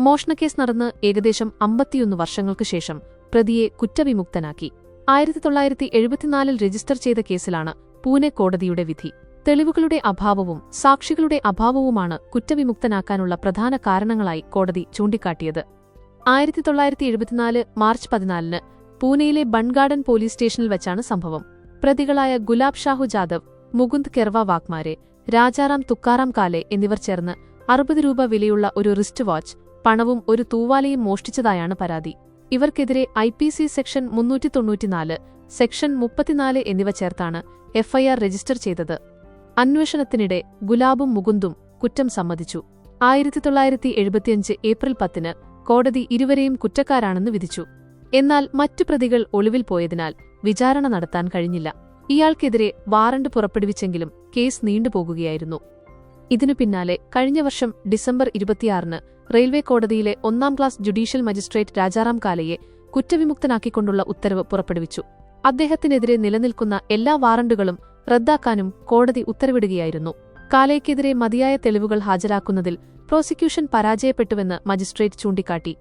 മോഷണക്കേസ് നടന്ന് ഏകദേശം അമ്പത്തിയൊന്ന് വർഷങ്ങൾക്ക് ശേഷം പ്രതിയെ കുറ്റവിമുക്തനാക്കി. ആയിരത്തി തൊള്ളായിരത്തി എഴുപത്തിനാലിൽ രജിസ്റ്റർ ചെയ്ത കേസിലാണ് പൂനെ കോടതിയുടെ വിധി. തെളിവുകളുടെ അഭാവവും സാക്ഷികളുടെ അഭാവവുമാണ് കുറ്റവിമുക്തനാക്കാനുള്ള പ്രധാന കാരണങ്ങളായി കോടതി ചൂണ്ടിക്കാട്ടിയത്. ആയിരത്തി തൊള്ളായിരത്തി എഴുപത്തിനാല് മാർച്ച് പതിനാലിന് പൂനെയിലെ ബൺഗാർഡൻ പോലീസ് സ്റ്റേഷനിൽ വെച്ചാണ് സംഭവം. പ്രതികളായ ഗുലാബ് ഷാഹു ജാദവ് മുകുന്ദ് കെർവ വാഗ്മാരെ രാജാറാം തുക്കാറാം കാലെ എന്നിവർ ചേർന്ന് അറുപത് രൂപ വിലയുള്ള ഒരു റിസ്റ്റ് വാച്ച് പണവും ഒരു തൂവാലയും മോഷ്ടിച്ചതായാണ് പരാതി. ഇവർക്കെതിരെ ഐ പി സി സെക്ഷൻ മുന്നൂറ്റി തൊണ്ണൂറ്റിനാല് സെക്ഷൻ മുപ്പത്തിനാല് എന്നിവ ചേർത്താണ് എഫ്ഐആർ രജിസ്റ്റർ ചെയ്തത്. അന്വേഷണത്തിനിടെ ഗുലാബും മുകുന്ദും കുറ്റം സമ്മതിച്ചു. ആയിരത്തി തൊള്ളായിരത്തി എഴുപത്തിയഞ്ച് ഏപ്രിൽ പത്തിന് കോടതി ഇരുവരെയും കുറ്റക്കാരാണെന്ന് വിധിച്ചു. എന്നാൽ മറ്റു പ്രതികൾ ഒളിവിൽ പോയതിനാൽ വിചാരണ നടത്താൻ കഴിഞ്ഞില്ല. ഇയാൾക്കെതിരെ വാറണ്ട് പുറപ്പെടുവിച്ചെങ്കിലും കേസ് നീണ്ടുപോകുകയായിരുന്നു. ഇതിനു പിന്നാലെ കഴിഞ്ഞ വർഷം ഡിസംബർ ഇരുപത്തിയാറിന് റെയിൽവേ കോടതിയിലെ ഒന്നാം ക്ലാസ് ജുഡീഷ്യൽ മജിസ്ട്രേറ്റ് രാജാറാം കാലയെ കുറ്റവിമുക്തനാക്കിക്കൊണ്ടുള്ള ഉത്തരവ് പുറപ്പെടുവിച്ചു. അദ്ദേഹത്തിനെതിരെ നിലനിൽക്കുന്ന എല്ലാ വാറണ്ടുകളും റദ്ദാക്കാനും കോടതി ഉത്തരവിടുകയായിരുന്നു. കാലയ്ക്കെതിരെ മതിയായ തെളിവുകൾ ഹാജരാക്കുന്നതിൽ പ്രോസിക്യൂഷൻ പരാജയപ്പെട്ടുവെന്ന് മജിസ്ട്രേറ്റ് ചൂണ്ടിക്കാട്ടി.